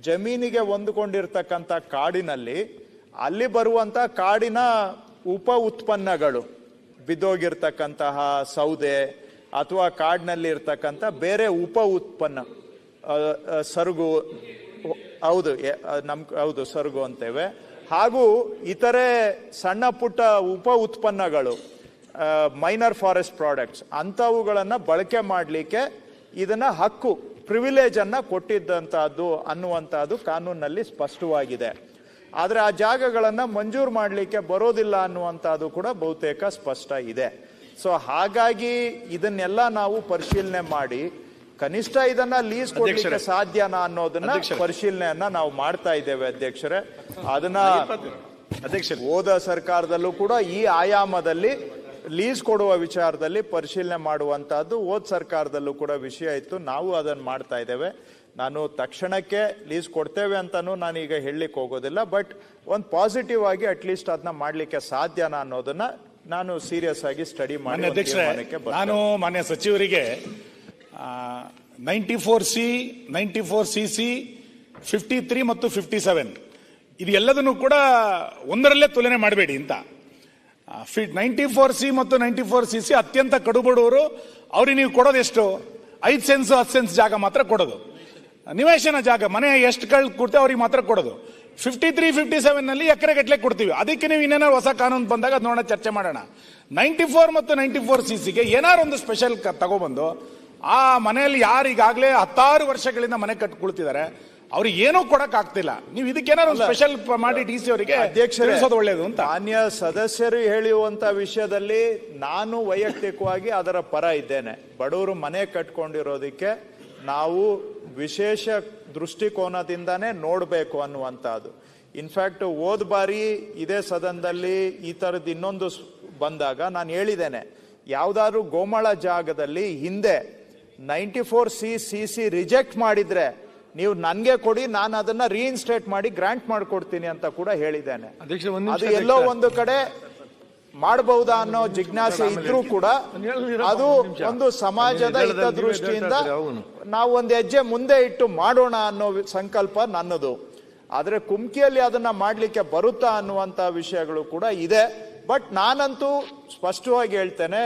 ಜಮೀನಿಗೆ ಹೊಂದಿಕೊಂಡಿರ್ತಕ್ಕಂಥ ಕಾಡಿನಲ್ಲಿ ಅಲ್ಲಿ ಬರುವಂತ ಕಾಡಿನ ಉಪ ಉತ್ಪನ್ನಗಳು. ಬಿದ್ದೋಗಿರ್ತಕ್ಕಂತಹ ಸೌದೆ ಅಥವಾ ಕಾಡಿನಲ್ಲಿ ಇರ್ತಕ್ಕಂಥ ಬೇರೆ ಉಪ ಉತ್ಪನ್ನ ಸರುಗು, ಹೌದು ನಮ್, ಹೌದು, ಸರುಗು ಅಂತೇವೆ. ಹಾಗೂ ಇತರೆ ಸಣ್ಣ ಪುಟ್ಟ ಉಪ ಉತ್ಪನ್ನಗಳು ಮೈನರ್ ಫಾರೆಸ್ಟ್ ಪ್ರಾಡಕ್ಟ್ಸ್, ಅಂಥವುಗಳನ್ನು ಬಳಕೆ ಮಾಡಲಿಕ್ಕೆ ಇದನ್ನ ಹಕ್ಕು ಪ್ರಿವಿಲೇಜನ್ನು ಕೊಟ್ಟಿದ್ದಂಥದ್ದು ಅನ್ನುವಂಥದ್ದು ಕಾನೂನಲ್ಲಿ ಸ್ಪಷ್ಟವಾಗಿದೆ. ಆದ್ರೆ ಆ ಜಾಗಗಳನ್ನು ಮಂಜೂರು ಮಾಡಲಿಕ್ಕೆ ಬರೋದಿಲ್ಲ ಅನ್ನುವಂಥದ್ದು ಕೂಡ ಬಹುತೇಕ ಸ್ಪಷ್ಟ ಇದೆ. ಸೊ ಹಾಗಾಗಿ ಇದನ್ನೆಲ್ಲ ನಾವು ಪರಿಶೀಲನೆ ಮಾಡಿ ಕನಿಷ್ಠ ಇದನ್ನ ಲೀಸ್ ಕೊಡ್ಲಿಕ್ಕೆ ಸಾಧ್ಯನಾ ಅನ್ನೋದನ್ನ ಪರಿಶೀಲನೆಯನ್ನ ನಾವು ಮಾಡ್ತಾ ಇದ್ದೇವೆ ಅಧ್ಯಕ್ಷರೇ. ಅದನ್ನ ಅಧ್ಯಕ್ಷರೇ. ಹೋದ ಸರ್ಕಾರದಲ್ಲೂ ಕೂಡ ಈ ಆಯಾಮದಲ್ಲಿ ಲೀಸ್ ಕೊಡುವ ವಿಚಾರದಲ್ಲಿ ಪರಿಶೀಲನೆ ಮಾಡುವಂತಹದ್ದು ಹೋದ ಸರ್ಕಾರದಲ್ಲೂ ಕೂಡ ವಿಷಯ ಇತ್ತು. ನಾವು ಅದನ್ನ ಮಾಡ್ತಾ ಇದ್ದೇವೆ. ನಾನು ತಕ್ಷಣಕ್ಕೆ ಲೀಸ್ ಕೊಡ್ತೇವೆ ಅಂತಲೂ ನಾನು ಈಗ ಹೇಳಲಿಕ್ಕೆ ಹೋಗೋದಿಲ್ಲ ಬಟ್ ಒಂದು ಪಾಸಿಟಿವ್ ಆಗಿ ಅಟ್ಲೀಸ್ಟ್ ಅದನ್ನ ಮಾಡಲಿಕ್ಕೆ ಸಾಧ್ಯನಾ ಅನ್ನೋದನ್ನ ನಾನು ಸೀರಿಯಸ್ ಆಗಿ ಸ್ಟಡಿ ಮಾಡಿ. ನಾನು ಮಾನ್ಯ ಸಚಿವರಿಗೆ ninety four C ninety four C C fifty three ಮತ್ತು ಫಿಫ್ಟಿ ಸೆವೆನ್ ಇದು ಎಲ್ಲದನ್ನು ಕೂಡ ಒಂದರಲ್ಲೇ ತುಲನೆ ಮಾಡಬೇಡಿ ಅಂತ. ನೈಂಟಿ ಫೋರ್ ಸಿ ಮತ್ತು ನೈಂಟಿ ಫೋರ್ ಸಿ ಸಿ ಅತ್ಯಂತ ಕಡುಬಡವರು ಅವ್ರಿಗೆ ನೀವು ಕೊಡೋದೆಷ್ಟು ಐದು ಸೆನ್ಸ್ ಹತ್ತು ಸೆನ್ಸ್ ಜಾಗ ಮಾತ್ರ ಕೊಡೋದು. ನಿವೇಶನ ಜಾಗ ಮನೆ ಎಷ್ಟು ಕಳ್ ಕೊಡ್ತೇವೆ ಅವ್ರಿಗೆ ಮಾತ್ರ ಕೊಡೋದು. ಫಿಫ್ಟಿ ತ್ರೀ ಫಿಫ್ಟಿ ಸೆವೆನ್ನಲ್ಲಿ ಎಕರೆ ಗಟ್ಟಲೆ ಕೊಡ್ತೀವಿ. ಅದಕ್ಕೆ ನೀವು ಇನ್ನೇನಾದ್ರು ಹೊಸ ಕಾನೂನು ಬಂದಾಗ ಅದ್ ನೋಡೋಣ ಚರ್ಚೆ ಮಾಡೋಣ. ನೈಂಟಿ ಫೋರ್ ಮತ್ತು ನೈಂಟಿ ಫೋರ್ ಸಿ ಸಿಗೆ ಏನಾರು ಒಂದು ಸ್ಪೆಷಲ್ ತಗೊಬಂದು ಆ ಮನೆಯಲ್ಲಿ ಯಾರು ಈಗಾಗಲೇ ಹತ್ತಾರು ವರ್ಷಗಳಿಂದ ಮನೆ ಕಟ್ಕೊಳ್ತಿದ್ದಾರೆ ಅವ್ರಿಗೆ ಏನೂ ಕೊಡಕ್ ಆಗ್ತಿಲ್ಲ ನೀವು ಇದಕ್ಕೇನಾರು ಒಂದು ಸ್ಪೆಷಲ್ ಮಾಡಿ ಡಿ ಸಿ ಅವರಿಗೆ ಅಧ್ಯಕ್ಷರು ಒಳ್ಳೇದು ಅಂತ. ಅನ್ಯ ಸದಸ್ಯರು ಹೇಳುವಂತ ವಿಷಯದಲ್ಲಿ ನಾನು ವೈಯಕ್ತಿಕವಾಗಿ ಅದರ ಪರ ಇದ್ದೇನೆ. ಬಡವರು ಮನೆ ಕಟ್ಕೊಂಡಿರೋದಕ್ಕೆ ನಾವು ವಿಶೇಷ ದೃಷ್ಟಿಕೋನದಿಂದನೇ ನೋಡಬೇಕು ಅನ್ನುವಂಥದ್ದು. ಇನ್ಫ್ಯಾಕ್ಟ್ ಹೋದ ಬಾರಿ ಇದೇ ಸದನದಲ್ಲಿ ಈ ಥರದ್ದು ಇನ್ನೊಂದು ಬಂದಾಗ ನಾನು ಹೇಳಿದ್ದೇನೆ ಯಾವುದಾದ್ರೂ ಗೋಮಾಳ ಜಾಗದಲ್ಲಿ ಹಿಂದೆ ninety four C C C reject ಮಾಡಿದ್ರೆ ನೀವು ನನಗೆ ಕೊಡಿ ನಾನು ಅದನ್ನ ರೀಇನ್ಸ್ಟೇಟ್ ಮಾಡಿ ಗ್ರಾಂಟ್ ಮಾಡಿಕೊಡ್ತೀನಿ ಅಂತ ಕೂಡ ಹೇಳಿದ್ದೇನೆ. ಅದು ಎಲ್ಲೋ ಒಂದು ಕಡೆ ಮಾಡಬಹುದಾ ಅನ್ನೋ ಜಿಜ್ಞಾಸೆ ಇದ್ರೂ ಕೂಡ ಅದು ಒಂದು ಸಮಾಜದ ಹಿತದೃಷ್ಟಿಯಿಂದ ನಾವು ಒಂದು ಹೆಜ್ಜೆ ಮುಂದೆ ಇಟ್ಟು ಮಾಡೋಣ ಅನ್ನೋ ಸಂಕಲ್ಪ ನನ್ನದು. ಆದರೆ ಕುಮ್ಕಿಯಲ್ಲಿ ಅದನ್ನ ಮಾಡ್ಲಿಕ್ಕೆ ಬರುತ್ತಾ ಅನ್ನುವಂತ ವಿಷಯಗಳು ಕೂಡ ಇದೆ. ಬಟ್ ನಾನಂತೂ ಸ್ಪಷ್ಟವಾಗಿ ಹೇಳ್ತೇನೆ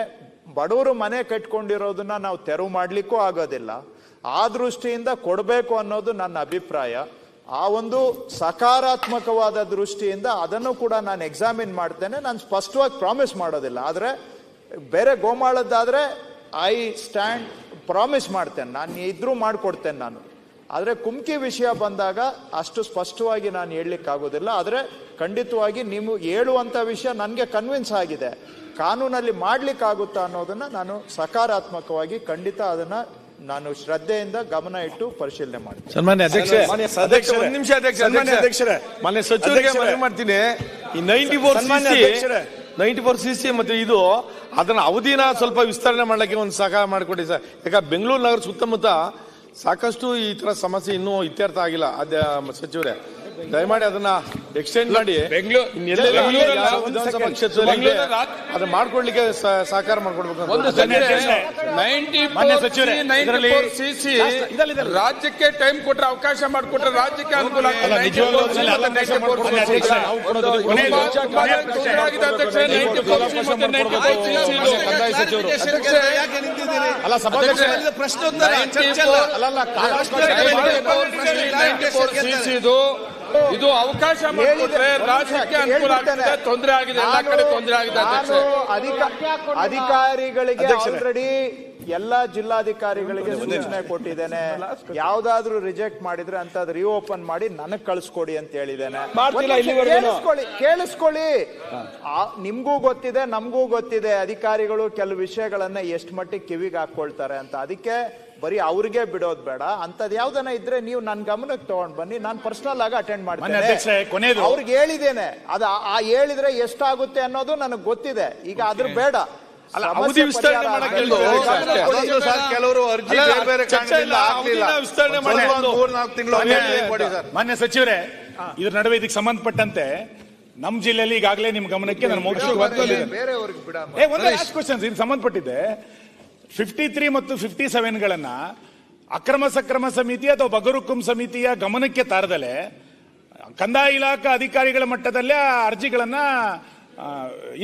ಬಡವರು ಮನೆ ಕಟ್ಕೊಂಡಿರೋದನ್ನ ನಾವು ತೆರವು ಮಾಡಲಿಕ್ಕೂ ಆಗೋದಿಲ್ಲ. ಆ ದೃಷ್ಟಿಯಿಂದ ಕೊಡಬೇಕು ಅನ್ನೋದು ನನ್ನ ಅಭಿಪ್ರಾಯ. ಆ ಒಂದು ಸಕಾರಾತ್ಮಕವಾದ ದೃಷ್ಟಿಯಿಂದ ಅದನ್ನು ಕೂಡ ನಾನು ಎಕ್ಸಾಮಿನ್ ಮಾಡ್ತೇನೆ. ನಾನು ಸ್ಪಷ್ಟವಾಗಿ ಪ್ರಾಮಿಸ್ ಮಾಡೋದಿಲ್ಲ. ಆದರೆ ಬೇರೆ ಗೋಮಾಳದ್ದಾದರೆ ಐ ಸ್ಟ್ಯಾಂಡ್ ಪ್ರಾಮಿಸ್ ಮಾಡ್ತೇನೆ. ನಾನು ಇದ್ರೂ ಮಾಡಿಕೊಡ್ತೇನೆ ನಾನು. ಆದರೆ ಕುಮ್ಕಿ ವಿಷಯ ಬಂದಾಗ ಅಷ್ಟು ಸ್ಪಷ್ಟವಾಗಿ ನಾನು ಹೇಳಲಿಕ್ಕಾಗೋದಿಲ್ಲ. ಆದರೆ ಖಂಡಿತವಾಗಿ ನೀವು ಹೇಳುವಂಥ ವಿಷಯ ನನಗೆ ಕನ್ವಿನ್ಸ್ ಆಗಿದೆ. ಕಾನೂನಲ್ಲಿ ಮಾಡಲಿಕ್ಕಾಗುತ್ತಾ ಅನ್ನೋದನ್ನು ನಾನು ಸಕಾರಾತ್ಮಕವಾಗಿ ಖಂಡಿತ ಅದನ್ನ ನಾನು ಶ್ರದ್ಧೆಯಿಂದ ಗಮನ ಇಟ್ಟು ಪರಿಶೀಲನೆ ಮಾಡಿ ಸನ್ಮಾನ್ಯ ಅಧ್ಯಕ್ಷರೇ ಮಾನ್ಯ ಅಧ್ಯಕ್ಷ ಒಂದ್ ನಿಮಿಷ ಅಧ್ಯಕ್ಷ ಸನ್ಮಾನ್ಯ ಅಧ್ಯಕ್ಷರೇ ಮನೆ ಮಾನ್ಯ ಸಚಿವರಿಗೆ ಮನವಿ ಮಾಡ್ತೀನಿ. ಈ ನೈಂಟಿ ಫೋರ್ ಸನ್ಮಾನ್ಯ ಅಧ್ಯಕ್ಷರೇ. ನೈಂಟಿ ಫೋರ್ ಸಿ ಸಿ ಮತ್ತೆ ಇದು ಅದನ್ನ ಅವಧಿನ ಸ್ವಲ್ಪ ವಿಸ್ತರಣೆ ಮಾಡ್ಲಿಕ್ಕೆ ಒಂದು ಸಹಕಾರ ಮಾಡಿಕೊಡಿ ಸರ್. ಯಾಕಂದ್ರೆ ಬೆಂಗಳೂರು ನಗರ ಸುತ್ತಮುತ್ತ ಸಾಕಷ್ಟು ಈ ತರ ಸಮಸ್ಯೆ ಇನ್ನೂ ಇತ್ಯರ್ಥ ಆಗಿಲ್ಲ. ಅದೇ ಸಚಿವರೇ ದಯಮಾಡಿ ಅದನ್ನ ಎಕ್ಸ್ಟೆಂಡ್ ಮಾಡಿ ವಿಧಾನಸಭಾ. ಕ್ಷೇತ್ರದಲ್ಲಿ ಅದನ್ನ ಮಾಡ್ಕೊಡ್ಲಿಕ್ಕೆ ಸಹಕಾರ ಮಾಡ್ಕೊಡ್ಬೇಕು ಸಿಸಿ. ರಾಜ್ಯಕ್ಕೆ ಟೈಮ್ ಕೊಟ್ರೆ ಅವಕಾಶ ಮಾಡಿಕೊಟ್ರೆ ರಾಜ್ಯಕ್ಕೆ ಅನುಕೂಲ ಆಗ್ತದೆ. ಅಲ್ಲ, ಸಭಾಧ್ಯಕ್ಷ ಅದನ್ನ ಅವಕಾಶ 94 ಮಾಡ್ಕೊಡ್ಬೇಕು. CC. ಅಧ್ಯಕ್ಷರೇ, ನಾವು ಕೊಡೋದು ತುಂಬಾ- ಕೊನೆಯದು. ತುಂಬಾ ತೊಂದರೆ ಆಗಿದೆ ಅಧ್ಯಕ್ಷರೇ, 94 CC ಮತ್ತೆ 94 CC ಇದು. ಕಂದಾಯ ಸಚಿವರು. ಅಧ್ಯಕ್ಷರೇ, ಅಲ್ಲ ಸಭಾಧ್ಯಕ್ಷರೇ ಪ್ರಶ್ನೋತ್ತರ ಚರ್ಚೆ 94 ಅಲ್ಲ. ಅಲ್ಲ ಅಲ್ಲ ಕಾಲಾವಕಾಶ 94 CC ಇದು ಅವಕಾಶ ಮಾಡಿಕೊಟ್ರೆ ರಾಜ್ಯಕ್ಕೆ ಅನುಕೂಲ ಆಗ್ತದೆ ತೊಂದರೆ ಆಗಿದೆ ಎಲ್ಲ ಕಡೆ ತೊಂದರೆ ಆಗಿದೆ ಅಧಿಕಾರಿಗಳಿಗೆ ಆಲ್ರೆಡಿ ಎಲ್ಲ ಜಿಲ್ಲಾಧಿಕಾರಿಗಳಿಗೆ ಸೂಚನೆ ಕೊಟ್ಟಿದ್ದೇನೆ. ಯಾವ್ದಾದ್ರು ರಿಜೆಕ್ಟ್ ಮಾಡಿದ್ರೆ ಅಂತ ಅದು ರಿಓಪನ್ ಮಾಡಿ ನನಗ್ ಕಳಿಸ್ಕೊಡಿ ಅಂತ ಹೇಳಿದ್ದೇನೆ. ಕೇಳಿಸ್ಕೊಳ್ಳಿ ಕೇಳಿಸ್ಕೊಳ್ಳಿ. ಆ, ನಿಮ್ಗೂ ಗೊತ್ತಿದೆ ನಮಗೂ ಗೊತ್ತಿದೆ. ಅಧಿಕಾರಿಗಳು ಕೆಲವು ವಿಷಯಗಳನ್ನ ಎಷ್ಟು ಮಟ್ಟಿಗೆ ಕಿವಿಗೆ ಹಾಕೊಳ್ತಾರೆ ಅಂತ. ಅದಕ್ಕೆ ಬರೀ ಅವ್ರಿಗೆ ಬಿಡೋದ್ ಬೇಡ. ಅಂತದ್ ಯಾವ್ದನ ಇದ್ರೆ ನೀವು ನನ್ ಗಮನಕ್ಕೆ ತಗೊಂಡ್ ಬನ್ನಿ. ನಾನು ಪರ್ಸನಲ್ ಆಗಿ ಅಟೆಂಡ್ ಮಾಡ್ತೇನೆ. ಅವ್ರಿಗೆ ಹೇಳಿದ್ದೇನೆ. ಅದ ಆ ಹೇಳಿದ್ರೆ ಎಷ್ಟಾಗುತ್ತೆ ಅನ್ನೋದು ನನಗೆ ಗೊತ್ತಿದೆ. ಈಗ ಅದ್ರ ಬೇಡ. ಕೆಲವರು ಅರ್ಜಿ ಮಾನ್ಯ ಸಚಿವರೇ ಇದ್ರ ನಡುವೆ ಇದಕ್ಕೆ ಸಂಬಂಧಪಟ್ಟಂತೆ ನಮ್ ಜಿಲ್ಲೆಯಲ್ಲಿ ಈಗಾಗಲೇ ನಿಮ್ ಗಮನಕ್ಕೆ ನಾನು ಮೋಕ್ಷ ಸಂಬಂಧಪಟ್ಟಿದೆ ಫಿಫ್ಟಿ ತ್ರೀ ಮತ್ತು ಫಿಫ್ಟಿ ಸೆವೆನ್ ಗಳನ್ನ ಅಕ್ರಮ ಸಕ್ರಮ ಸಮಿತಿ ಅಥವಾ ಬಗರುಕುಂ ಸಮಿತಿಯ ಗಮನಕ್ಕೆ ತಾರದಲೆ, ಕಂದಾಯ ಇಲಾಖಾ ಅಧಿಕಾರಿಗಳ ಮಟ್ಟದಲ್ಲೇ ಆ ಅರ್ಜಿಗಳನ್ನ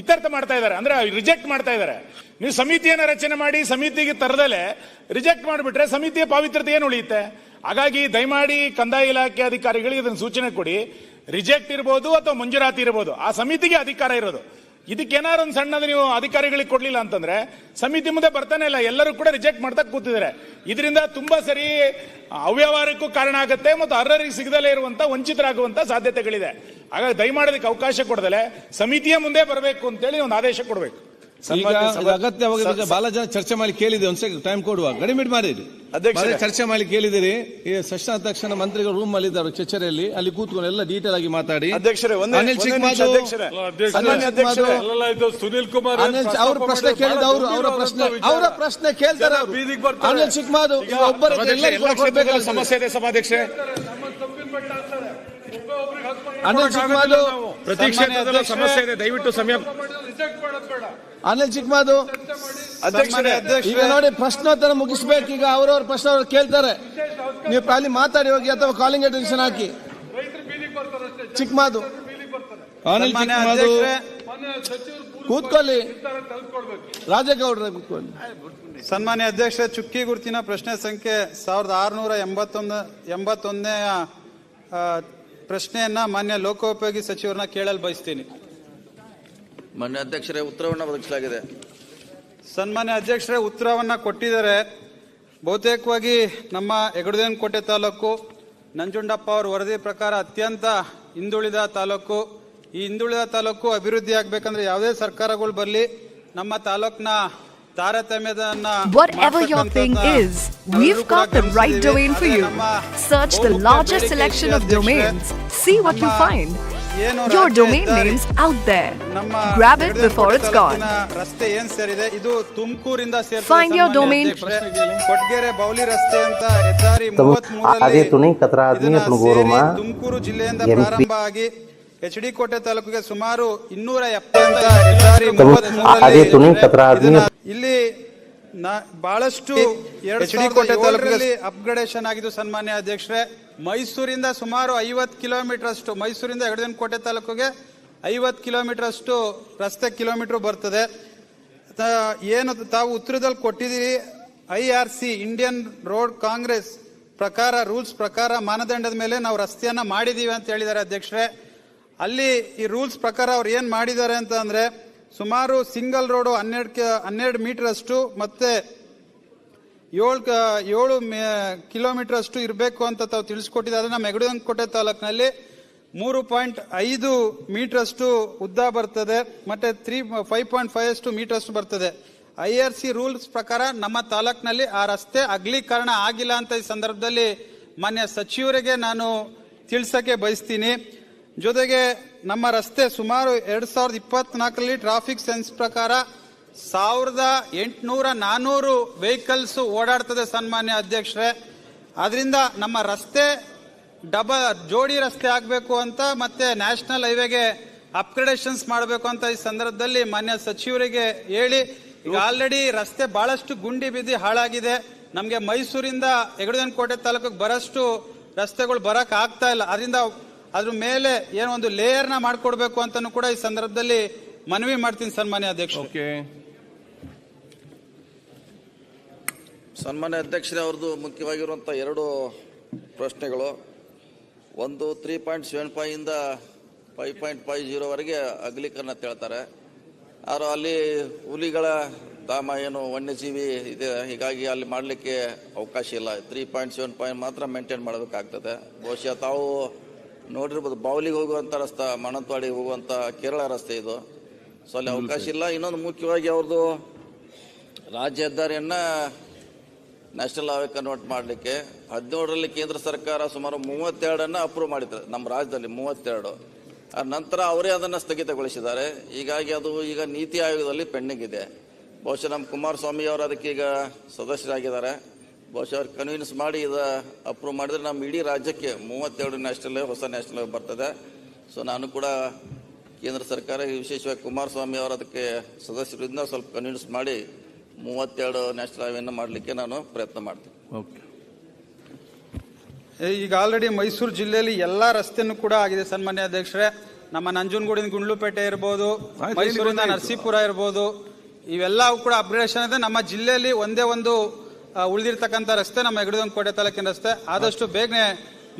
ಇತ್ಯರ್ಥ ಮಾಡ್ತಾ ಇದ್ದಾರೆ. ಅಂದ್ರೆ ರಿಜೆಕ್ಟ್ ಮಾಡ್ತಾ ಇದ್ದಾರೆ. ನೀವು ಸಮಿತಿಯನ್ನ ರಚನೆ ಮಾಡಿ ಸಮಿತಿಗೆ ತರದಲೆ ರಿಜೆಕ್ಟ್ ಮಾಡಿಬಿಟ್ರೆ ಸಮಿತಿಯ ಪಾವಿತ್ರತೆ ಏನು ಉಳಿಯುತ್ತೆ? ಹಾಗಾಗಿ ದಯಮಾಡಿ ಕಂದಾಯ ಇಲಾಖೆ ಅಧಿಕಾರಿಗಳಿಗೆ ಇದನ್ನು ಸೂಚನೆ ಕೊಡಿ. ರಿಜೆಕ್ಟ್ ಇರ್ಬೋದು ಅಥವಾ ಮಂಜೂರಾತಿ ಇರ್ಬೋದು. ಆ ಸಮಿತಿಗೆ ಅಧಿಕಾರ ಇರೋದು. ಇದಕ್ಕೇನಾದ್ರು ಒಂದು ಸಣ್ಣದು ನೀವು ಅಧಿಕಾರಿಗಳಿಗೆ ಕೊಡ್ಲಿಲ್ಲ ಅಂತಂದ್ರೆ ಸಮಿತಿ ಮುಂದೆ ಬರ್ತಾನೆ ಇಲ್ಲ, ಎಲ್ಲರೂ ಕೂಡ ರಿಜೆಕ್ಟ್ ಮಾಡ್ತಾ ಕೂತಿದ್ದಾರೆ. ಇದರಿಂದ ತುಂಬಾ ಸರಿ ಅವ್ಯವಹಾರಕ್ಕೂ ಕಾರಣ ಆಗುತ್ತೆ ಮತ್ತು ಅರ್ಹರಿಗೆ ಸಿಗದಲ್ಲೇ ಇರುವಂತ, ವಂಚಿತರಾಗುವಂತ ಸಾಧ್ಯತೆಗಳಿದೆ. ಹಾಗಾಗಿ ದಯಮಾಡೋದಕ್ಕೆ ಅವಕಾಶ ಕೊಡದಲೆ ಸಮಿತಿಯ ಮುಂದೆ ಬರಬೇಕು ಅಂತೇಳಿ ಒಂದು ಆದೇಶ ಕೊಡಬೇಕು. ಈಗ ಅಗತ್ಯವಾಗಿ ಬಹಳ ಜನ ಚರ್ಚೆ ಮಾಡಿ ಕೇಳಿದೆ ಒಂದ್ ಟೈಮ್ ಕೊಡುವ. ಗಡಿಮಿಟ್ ಮಾಡಿರಿ ಅಧ್ಯಕ್ಷರೇ. ಚರ್ಚೆ ಮಾಡಿ ಕೇಳಿದಿರಿ. ಈ ಸೆಷನ್ ತಕ್ಷಣ ಮಂತ್ರಿಗಳು ರೂಮ್ ಅಲ್ಲಿ ಇದ್ದಾರೆ ಚರ್ಚೆಯಲ್ಲಿ. ಅಲ್ಲಿ ಕೂತ್ಕೊಂಡು ಎಲ್ಲ ಡೀಟೇಲ್ ಆಗಿ ಮಾತಾಡಿ. ಸುನಿಲ್ ಕುಮಾರ್ ಅವ್ರ ಪ್ರಶ್ನೆ ಕೇಳಿದ ಅವರು ಅವರ ಪ್ರಶ್ನೆ ಅವರ ಪ್ರಶ್ನೆ ಕೇಳ್ತಾರೆ. ಅನಿಲ್ ಚಿಕ್ಕಮಾದು ಒಬ್ಬರ. ಸಮಸ್ಯೆ ಇದೆ ಸಭಾಧ್ಯಕ್ಷ ಅನಿಲ್ ಚಿಕ್ಕಮಾದು ಪ್ರತೀಕ್ಷೆ ಸಮಸ್ಯೆ ಇದೆ. ದಯವಿಟ್ಟು ಸಮಯ ಅನಿಲ್ ಚಿಕ್ಕಮಾದು. ಈಗ ನೋಡಿ ಪ್ರಶ್ನೋತ್ತರ ಮುಗಿಸ್ಬೇಕು ಈಗ ಅವ್ರವ್ರ ಪ್ರಶ್ನೆ ಅವ್ರು ಕೇಳ್ತಾರೆ. ನೀವು ಅಲ್ಲಿ ಮಾತಾಡಿ ಹೋಗಿ ಅಥವಾ ಕಾಲಿಂಗ್ ಅಟೆನ್ಷನ್ ಹಾಕಿ. ಚಿಕ್ಕಮಾದು. ಅನಿಲ್ ಚಿಕ್ಕಮಾದು. ಕೂತ್ಕೊಳ್ಳಿ. ರಾಜೇಗೌಡರ ಕೂತ್ಕೊಳ್ಳಿ. ಸನ್ಮಾನ್ಯ ಅಧ್ಯಕ್ಷ ಚುಕ್ಕಿ ಗುರುತಿನ ಪ್ರಶ್ನೆ ಸಂಖ್ಯೆ ಸಾವಿರದ ಆರುನೂರ ಎಂಬತ್ತೊಂದು ಎಂಬತ್ತೊಂದನೇ ಆ, ಪ್ರಶ್ನೆಯನ್ನ ಮಾನ್ಯ ಲೋಕೋಪಯೋಗಿ ಸಚಿವರನ್ನ ಕೇಳಲು ಬಯಸ್ತೀನಿ. ಮಾನ್ಯ ಅಧ್ಯಕ್ಷರೇ ಉತ್ತರವನ್ನು ಒದಗಿಸಲಾಗಿದೆ ಸನ್ಮಾನ್ಯ ಅಧ್ಯಕ್ಷರೇ ಉತ್ತರವನ್ನು ಕೊಟ್ಟಿದ್ದಾರೆ ಬಹುತೇಕವಾಗಿ ನಮ್ಮ ಹೆಗಡದೇನಕೋಟೆ ತಾಲೂಕು ನಂಜುಂಡಪ್ಪ ಅವರ ವರದಿ ಪ್ರಕಾರ ಅತ್ಯಂತ ಹಿಂದುಳಿದ ತಾಲೂಕು ಈ ಹಿಂದುಳಿದ ತಾಲೂಕು ಅಭಿವೃದ್ಧಿ ಆಗಬೇಕಂದ್ರೆ ಯಾವುದೇ ಸರ್ಕಾರಗಳು ಬರಲಿ ನಮ್ಮ ತಾಲೂಕಿನ ತಾರತಮ್ಯದನ್ನ Whatever your thing is, we've got the right domain for you. Search the largest selection of domains. See what you find. ಏನು Your names domain there name's out there. ನಮ್ಮ Grab it ಯಡದಂಕೋಟೆ before it's gone. ತಾಲೂಕಿನ ರಸ್ತೆ ಏನ್ ಸೇರಿದೆ ಇದು ತುಮಕೂರಿಂದ ಸೇರ್ Find your ಸನ್ಮಾನ್ಯ domain. Kotgere ಬೌಲಿ ರಸ್ತೆ ಅಂತ ಹೆದ್ದಾರಿ ಅದೇ ತುಣಿ ಕತ್ರ ಆದ್ಮಿ ಅಪ್ನ ಗೋರುಮ ತುಮಕೂರು ಜಿಲ್ಲೆಯಿಂದ ಪ್ರಾರಂಭ ಆಗಿ ಎಚ್ ಡಿ ಕೋಟೆ ತಾಲೂಕಿಗೆ ಸುಮಾರು ಇನ್ನೂರ ಎಪ್ಪತ್ತ ಹೆದ್ದಾರಿ ಅದೇ ತುಣಿ ಕತ್ರ ಆದ್ಮಿ ಇಲ್ಲಿ ನಾ- ಬಹಳಷ್ಟು ಎಚ್ ಡಿ ಕೋಟೆ ತಾಲೂಕಿನಲ್ಲಿ ಅಪ್ಗ್ರೇಡೇಷನ್ ಆಗಿದ್ದು ಸನ್ಮಾನ್ಯ ಅಧ್ಯಕ್ಷರೇ ಮೈಸೂರಿಂದ ಸುಮಾರು ಐವತ್ತು ಕಿಲೋಮೀಟರ್ ಅಷ್ಟು ಮೈಸೂರಿಂದ ಕೋಟೆ ತಾಲೂಕಿಗೆ ಐವತ್ತು ಕಿಲೋಮೀಟರ್ ಅಷ್ಟು ರಸ್ತೆ ಕಿಲೋಮೀಟರ್ ಬರ್ತದೆ. ಏನು ತಾವು ಉತ್ತರದಲ್ಲಿ ಕೊಟ್ಟಿದ್ದೀರಿ, I R C Indian road congress ಪ್ರಕಾರ ರೂಲ್ಸ್ ಪ್ರಕಾರ ಮಾನದಂಡದ ಮೇಲೆ ನಾವು ರಸ್ತೆಯನ್ನ ಮಾಡಿದೀವಿ ಅಂತ ಹೇಳಿದ್ದಾರೆ ಅಧ್ಯಕ್ಷರೇ. ಅಲ್ಲಿ ಈ ರೂಲ್ಸ್ ಪ್ರಕಾರ ಅವ್ರು ಏನು ಮಾಡಿದ್ದಾರೆ ಅಂತ ಅಂದರೆ ಸುಮಾರು ಸಿಂಗಲ್ ರೋಡು ಹನ್ನೆರಡು ಹನ್ನೆರಡು ಮೀಟರ್ ಅಷ್ಟು ಮತ್ತೆ ಏಳು ಏಳು ಕಿಲೋಮೀಟರ್ ಅಷ್ಟು ಇರಬೇಕು ಅಂತ ತಾವು ತಿಳಿಸ್ಕೊಟ್ಟಿದ್ದಾರೆ ನಮ್ಮ ಯಗಡಂಕೋಟೆ ತಾಲೂಕಿನಲ್ಲಿ ಮೂರು ಪಾಯಿಂಟ್ ಐದು ಮೀಟರ್ ಅಷ್ಟು ಉದ್ದ ಬರ್ತದೆ. ಮತ್ತೆ ತ್ರೀ, ಫೈವ್ ಪಾಯಿಂಟ್ ಫೈವ್ ಅಷ್ಟು ಮೀಟರ್ ಅಷ್ಟು ಬರ್ತದೆ. ಐ ಆರ್ ಸಿ ರೂಲ್ಸ್ ಪ್ರಕಾರ ನಮ್ಮ ತಾಲೂಕಿನಲ್ಲಿ ಆ ರಸ್ತೆ ಅಗಲೀಕರಣ ಆಗಿಲ್ಲ ಅಂತ ಈ ಸಂದರ್ಭದಲ್ಲಿ ಮಾನ್ಯ ಸಚಿವರಿಗೆ ನಾನು ತಿಳಿಸಕ್ಕೆ ಬಯಸ್ತೀನಿ. ಜೊತೆಗೆ ನಮ್ಮ ರಸ್ತೆ ಸುಮಾರು ಎರಡು ಸಾವಿರದ ಇಪ್ಪತ್ನಾಲ್ಕರಲ್ಲಿ ಟ್ರಾಫಿಕ್ ಸೆನ್ಸ್ ಪ್ರಕಾರ ಸಾವಿರದ ಎಂಟುನೂರ ನಾನ್ನೂರು ವೆಹಿಕಲ್ಸು ಓಡಾಡ್ತದೆ ಸನ್ಮಾನ್ಯ ಅಧ್ಯಕ್ಷರೇ. ಅದರಿಂದ ನಮ್ಮ ರಸ್ತೆ ಡಬ, ಜೋಡಿ ರಸ್ತೆ ಆಗಬೇಕು ಅಂತ ಮತ್ತೆ ನ್ಯಾಷನಲ್ ಹೈವೇಗೆ ಅಪ್ಗ್ರೇಡೇಷನ್ಸ್ ಮಾಡಬೇಕು ಅಂತ ಈ ಸಂದರ್ಭದಲ್ಲಿ ಮಾನ್ಯ ಸಚಿವರಿಗೆ ಹೇಳಿ, ಈಗ ಆಲ್ರೆಡಿ ರಸ್ತೆ ಬಹಳಷ್ಟು ಗುಂಡಿ ಬಿದ್ದಿ ಹಾಳಾಗಿದೆ. ನಮಗೆ ಮೈಸೂರಿಂದ ಕೋಟೆ ತಾಲೂಕಿಗೆ ಬರಷ್ಟು ರಸ್ತೆಗಳು ಬರಕ್ ಆಗ್ತಾ ಇಲ್ಲ. ಅದರಿಂದ ಅದ್ರ ಮೇಲೆ ಏನೋ ಒಂದು ಲೇಯರ್ನ ಮಾಡಿಕೊಡ್ಬೇಕು ಅಂತಲೂ ಕೂಡ ಈ ಸಂದರ್ಭದಲ್ಲಿ ಮನವಿ ಮಾಡ್ತೀನಿ ಸನ್ಮಾನ್ಯ ಅಧ್ಯಕ್ಷ ಓಕೆ ಸನ್ಮಾನ್ಯ ಅಧ್ಯಕ್ಷರೇ ಅವ್ರದ್ದು ಮುಖ್ಯವಾಗಿರುವಂಥ ಎರಡು ಪ್ರಶ್ನೆಗಳು. ಒಂದು ತ್ರೀ ಪಾಯಿಂಟ್ ಸೆವೆನ್ ಫೈವಿಂದ ಫೈವ್ ಪಾಯಿಂಟ್ ಫೈವ್ ಜೀರೋವರೆಗೆ ಅಗಲೀಕರಣ ಅಂತ ಹೇಳ್ತಾರೆ ಆದ್ರೆ ಅಲ್ಲಿ ಹುಲಿಗಳ ಧಾಮ ಏನು ವನ್ಯಜೀವಿ ಇದೆ ಹೀಗಾಗಿ ಅಲ್ಲಿ ಮಾಡಲಿಕ್ಕೆ ಅವಕಾಶ ಇಲ್ಲ. ತ್ರೀ ಪಾಯಿಂಟ್ ಸೆವೆನ್ ಫೈವ್ ಮಾತ್ರ ಮೇಂಟೈನ್ ಮಾಡಬೇಕಾಗ್ತದೆ. ಬಹುಶಃ ತಾವು ನೋಡಿರ್ಬೋದು ಬಾವಲಿಗೆ ಹೋಗುವಂಥ ರಸ್ತೆ ಮಣಂತವಾಡಿಗೆ ಹೋಗುವಂಥ ಕೇರಳ ರಸ್ತೆ ಇದು. ಸೊ ಅಲ್ಲಿ ಅವಕಾಶ ಇಲ್ಲ. ಇನ್ನೊಂದು ಮುಖ್ಯವಾಗಿ ಅವ್ರದ್ದು ರಾಜ್ಯ ಹೆದ್ದಾರಿಯನ್ನ ನ್ಯಾಷನಲ್ ಹೈವೇ ಕನ್ವರ್ಟ್ ಮಾಡಲಿಕ್ಕೆ ಹದಿನೇಳರಲ್ಲಿ ಕೇಂದ್ರ ಸರ್ಕಾರ ಸುಮಾರು ಮೂವತ್ತೆರಡನ್ನು ಅಪ್ರೂವ್ ಮಾಡಿದ್ರು ನಮ್ಮ ರಾಜ್ಯದಲ್ಲಿ ಮೂವತ್ತೆರಡು. ನಂತರ ಅವರೇ ಅದನ್ನು ಸ್ಥಗಿತಗೊಳಿಸಿದ್ದಾರೆ. ಹೀಗಾಗಿ ಅದು ಈಗ ನೀತಿ ಆಯೋಗದಲ್ಲಿ ಪೆಂಡಿಂಗ್ ಇದೆ. ಬಹುಶಃ ನಮ್ಮ ಕುಮಾರಸ್ವಾಮಿ ಅವರು ಅದಕ್ಕೆ ಈಗ ಸದಸ್ಯರಾಗಿದ್ದಾರೆ. ಬಹುಶಃ ಅವ್ರು ಕನ್ವಿನ್ಸ್ ಮಾಡಿ ಇದು ಅಪ್ರೂವ್ ಮಾಡಿದರೆ ನಮ್ಮ ಇಡೀ ರಾಜ್ಯಕ್ಕೆ ಮೂವತ್ತೆರಡು ನ್ಯಾಷನಲ್ ಹೊಸ ನ್ಯಾಷನಲ್ ಬರ್ತದೆ. ಸೊ ನಾನು ಕೂಡ ಕೇಂದ್ರ ಸರ್ಕಾರ, ವಿಶೇಷವಾಗಿ ಕುಮಾರಸ್ವಾಮಿ ಅವರು ಅದಕ್ಕೆ ಸದಸ್ಯರಿಂದ ಸ್ವಲ್ಪ ಕನ್ವಿನ್ಸ್ ಮಾಡಿ ಮೂವತ್ತೆರಡು ನ್ಯಾಷನಲ್ ಹೈವೇನ ಮಾಡಲಿಕ್ಕೆ ನಾನು ಪ್ರಯತ್ನ ಮಾಡ್ತೀನಿ. ಓಕೆ ಈಗ ಆಲ್ರೆಡಿ ಮೈಸೂರು ಜಿಲ್ಲೆಯಲ್ಲಿ ಎಲ್ಲ ರಸ್ತೆನೂ ಕೂಡ ಆಗಿದೆ ಸನ್ಮಾನ್ಯ ಅಧ್ಯಕ್ಷರೇ. ನಮ್ಮ ನಂಜನಗೂಡಿನ ಗುಂಡ್ಲುಪೇಟೆ ಇರ್ಬೋದು ಮೈಸೂರಿಂದ ನರಸೀಪುರ ಇರ್ಬೋದು ಇವೆಲ್ಲವೂ ಕೂಡ ಅಪ್ಗ್ರೇಡೇಷನ್ ಇದೆ. ನಮ್ಮ ಜಿಲ್ಲೆಯಲ್ಲಿ ಒಂದೇ ಒಂದು ಉಳಿದಿರ್ತಕ್ಕಂಥ ರಸ್ತೆ ನಮ್ಮ ಹೆಗಡದೊಂದು ಕೋಟೆ ತಾಲೂಕಿನ ರಸ್ತೆ. ಆದಷ್ಟು ಬೇಗನೆ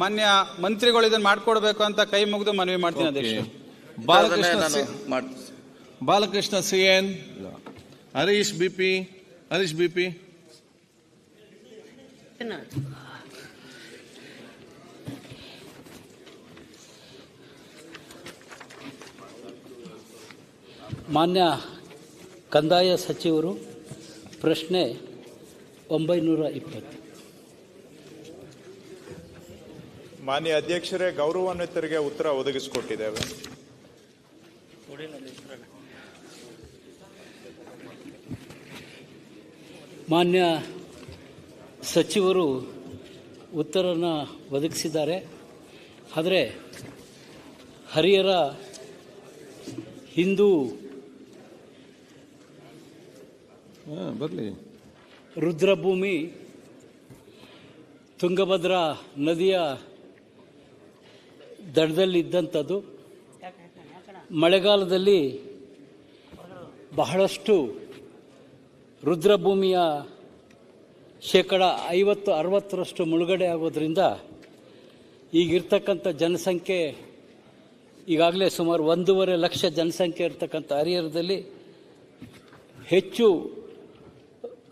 ಮಾನ್ಯ ಮಂತ್ರಿಗಳು ಇದನ್ನು ಮಾಡ್ಕೊಡ್ಬೇಕು ಅಂತ ಕೈ ಮುಗಿದು ಮನವಿ ಮಾಡ್ತೀನಿ ಅಧ್ಯಕ್ಷ Balakrishna Balakrishna C N Harish B P Harish B P ಮಾನ್ಯ ಕಂದಾಯ ಸಚಿವರು ಪ್ರಶ್ನೆ ಒಂಬೈನೂರ ಇಪ್ಪತ್ತು. ಮಾನ್ಯ ಅಧ್ಯಕ್ಷರೇ ಗೌರವಾನ್ವಿತರಿಗೆ ಉತ್ತರ ಒದಗಿಸಿಕೊಟ್ಟಿದ್ದೇವೆ. ಮಾನ್ಯ ಸಚಿವರು ಉತ್ತರನ ಒದಗಿಸಿದ್ದಾರೆ. ಆದರೆ ಹರಿಹರ ಹಿಂದೂ ಬರಲಿ. ರುದ್ರಭೂಮಿ ತುಂಗಭದ್ರಾ ನದಿಯ ದಡದಲ್ಲಿದ್ದಂಥದ್ದು. ಮಳೆಗಾಲದಲ್ಲಿ ಬಹಳಷ್ಟು ರುದ್ರಭೂಮಿಯ ಶೇಕಡ ಐವತ್ತು, ಅರವತ್ತರಷ್ಟು ಮುಳುಗಡೆ ಆಗೋದ್ರಿಂದ ಈಗಿರ್ತಕ್ಕಂಥ ಜನಸಂಖ್ಯೆ ಈಗಾಗಲೇ ಸುಮಾರು ಒಂದೂವರೆ ಲಕ್ಷ ಜನಸಂಖ್ಯೆ ಇರ್ತಕ್ಕಂಥ ಹರಿಹರದಲ್ಲಿ ಹೆಚ್ಚು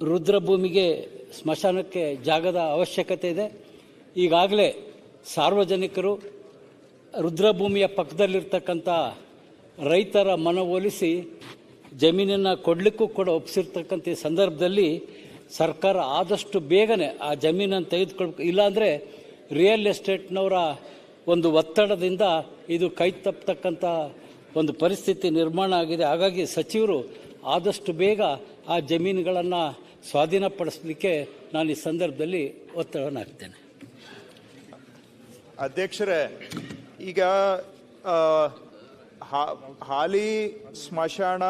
ರುದ್ರಭೂಮಿಗೆ ಸ್ಮಶಾನಕ್ಕೆ ಜಾಗದ ಅವಶ್ಯಕತೆ ಇದೆ. ಈಗಾಗಲೇ ಸಾರ್ವಜನಿಕರು ರುದ್ರಭೂಮಿಯ ಪಕ್ಕದಲ್ಲಿರ್ತಕ್ಕಂಥ ರೈತರ ಮನವೊಲಿಸಿ ಜಮೀನನ್ನು ಕೊಡಲಿಕ್ಕೂ ಕೂಡ ಒಪ್ಪಿಸಿರ್ತಕ್ಕಂಥ ಸಂದರ್ಭದಲ್ಲಿ ಸರ್ಕಾರ ಆದಷ್ಟು ಬೇಗನೆ ಆ ಜಮೀನನ್ನು ತೆಗೆದುಕೊಳ್ಬೇಕು. ಇಲ್ಲಾಂದರೆ ರಿಯಲ್ ಎಸ್ಟೇಟ್ನವರ ಒಂದು ಒತ್ತಡದಿಂದ ಇದು ಕೈ ತಪ್ಪತಕ್ಕಂಥ ಒಂದು ಪರಿಸ್ಥಿತಿ ನಿರ್ಮಾಣ ಆಗಿದೆ. ಹಾಗಾಗಿ ಸಚಿವರು ಆದಷ್ಟು ಬೇಗ ಆ ಜಮೀನುಗಳನ್ನು ಸ್ವಾಧೀನಪಡಿಸಲಿಕ್ಕೆ ನಾನು ಈ ಸಂದರ್ಭದಲ್ಲಿ ಒತ್ತಡವನ್ನು ಹಾಕ್ತೇನೆ ಅಧ್ಯಕ್ಷರೇ, ಈಗ ಹಾಲಿ ಸ್ಮಶಾನ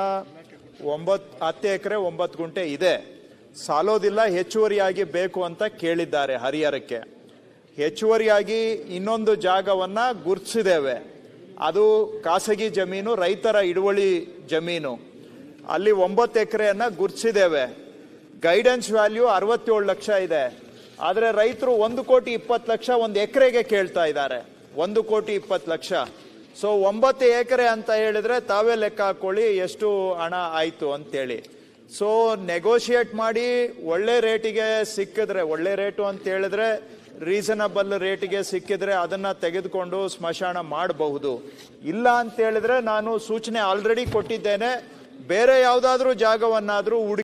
ಒಂಬತ್ತು ಹತ್ತು ಎಕರೆ ಒಂಬತ್ತು ಗುಂಟೆ ಇದೆ. ಸಾಲೋದಿಲ್ಲ, ಹೆಚ್ಚುವರಿಯಾಗಿ ಬೇಕು ಅಂತ ಕೇಳಿದ್ದಾರೆ ಹರಿಹರಕ್ಕೆ. ಹೆಚ್ಚುವರಿಯಾಗಿ ಇನ್ನೊಂದು ಜಾಗವನ್ನ ಗುರುತಿಸಿದ್ದೇವೆ. ಅದು ಖಾಸಗಿ ಜಮೀನು, ರೈತರ ಹಿಡುವಳಿ ಜಮೀನು. ಅಲ್ಲಿ ಒಂಬತ್ತು ಎಕರೆಯನ್ನ ಗುರುತಿಸಿದ್ದೇವೆ. ಗೈಡೆನ್ಸ್ ವ್ಯಾಲ್ಯೂ ಅರವತ್ತೇಳು ಲಕ್ಷ ಇದೆ. ಆದರೆ ರೈತರು ಒಂದು ಕೋಟಿ ಇಪ್ಪತ್ತು ಲಕ್ಷ ಒಂದು ಎಕರೆಗೆ ಕೇಳ್ತಾ ಇದ್ದಾರೆ. ಒಂದು ಕೋಟಿ ಇಪ್ಪತ್ತು ಲಕ್ಷ. ಸೊ ಒಂಬತ್ತು ಎಕರೆ ಅಂತ ಹೇಳಿದ್ರೆ ತಾವೇ ಲೆಕ್ಕ ಹಾಕೊಳ್ಳಿ ಎಷ್ಟು ಹಣ ಆಯ್ತು ಅಂತೇಳಿ. ಸೊ ನೆಗೋಷಿಯೇಟ್ ಮಾಡಿ ಒಳ್ಳೆ ರೇಟಿಗೆ ಸಿಕ್ಕಿದ್ರೆ, ಒಳ್ಳೆ ರೇಟು ಅಂತ ಹೇಳಿದ್ರೆ ರೀಸನಬಲ್ ರೇಟಿಗೆ ಸಿಕ್ಕಿದ್ರೆ ಅದನ್ನ ತೆಗೆದುಕೊಂಡು ಸ್ಮಶಾನ ಮಾಡಬಹುದು. ಇಲ್ಲ ಅಂತ ಹೇಳಿದ್ರೆ ನಾನು ಸೂಚನೆ ಆಲ್ರೆಡಿ ಕೊಟ್ಟಿದ್ದೇನೆ. ಬೇರೆ ಯಾವುದಾದ್ರೂ ಜಾಗವನ್ನಾದ್ರೂ ಹುಡುಕಿ